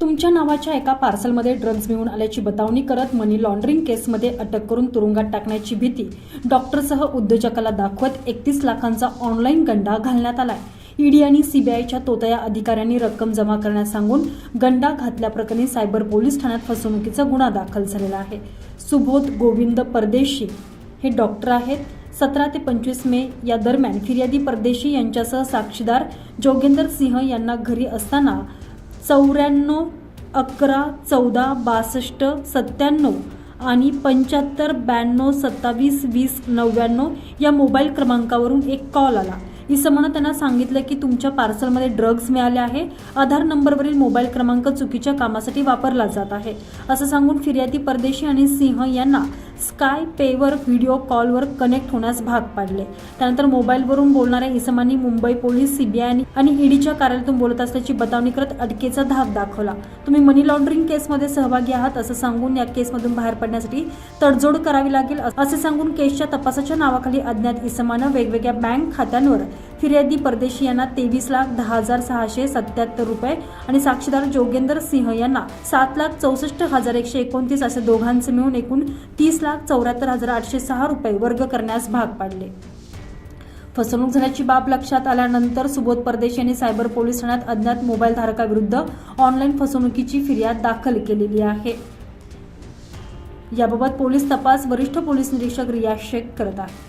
तुमच्या नावाच्या एका पार्सलमध्ये ड्रग्ज मिळून आल्याची बतावणी करत मनी लॉन्ड्रिंग केसमध्ये अटक करून तुरुंगात टाकण्याची भीती डॉक्टरसह उद्योजकाला दाखवत एकतीस लाखांचा ऑनलाईन गंडा घालण्यात आलाय. ईडी आणि सीबीआयच्या तोतया अधिकाऱ्यांनी रक्कम जमा करण्यास सांगून गंडा घातल्याप्रकरणी सायबर पोलीस ठाण्यात फसवणुकीचा गुन्हा दाखल झालेला आहे. सुबोध गोविंद परदेशी हे डॉक्टर आहेत. सतरा ते पंचवीस मे या दरम्यान फिर्यादी परदेशी यांच्यासह साक्षीदार जोगेंदर सिंह यांना घरी असताना चौऱ्याण्णव अकरा चौदा बासष्ट सत्त्याण्णव आणि पंच्याहत्तर ब्याण्णव सत्तावीस वीस नव्याण्णव या मोबाईल क्रमांकावरून एक कॉल आला. इसमानं त्यांना सांगितलं की तुमच्या पार्सलमध्ये ड्रग्ज मिळाले आहे. आधार नंबरवरील मोबाईल क्रमांक चुकीच्या कामासाठी वापरला जात आहे. असं सांगून फिर्यादी परदेशी आणि सिंह यांना स्काय पेवर व्हिडिओ कॉलवर कनेक्ट होण्यास भाग पाडले. त्यानंतर मोबाईलवरून बोलणाऱ्या इसमांनी मुंबई पोलीस सीबीआय आणि ईडीच्या कार्यालयातून बोलत असल्याची बतावणी करत अटकेचा धाक दाखवला. तुम्ही मनी लॉन्ड्रिंग केसमध्ये सहभागी आहात असं सांगून या केसमधून बाहेर पडण्यासाठी तडजोड करावी लागेल असे सांगून केसच्या तपासाच्या नावाखाली अज्ञात इसमानं वेगवेगळ्या बँक खात्यांवर फिर्यादी परदेशी यांना तेवीस लाख दहा हजार सहाशे सत्याहत्तर रुपये आणि साक्षीदार जोगेंदर सिंह यांना सात लाख चौसष्ट हजार एकशे एकोणतीस असे दोघांचे मिळून एकूण तीस लाख चौऱ्याहत्तर हजार आठशे सहा रुपये वर्ग करण्यास भाग पाडले. फसवणूक झाल्याची बाब लक्षात आल्यानंतर सुबोध परदेश यांनी सायबर पोलीस ठाण्यात अज्ञात मोबाईल धारकाविरुद्ध ऑनलाईन फसवणुकीची फिर्याद दाखल केलेली आहे. याबाबत पोलीस तपास वरिष्ठ पोलीस निरीक्षक रिया शेख करत आहेत.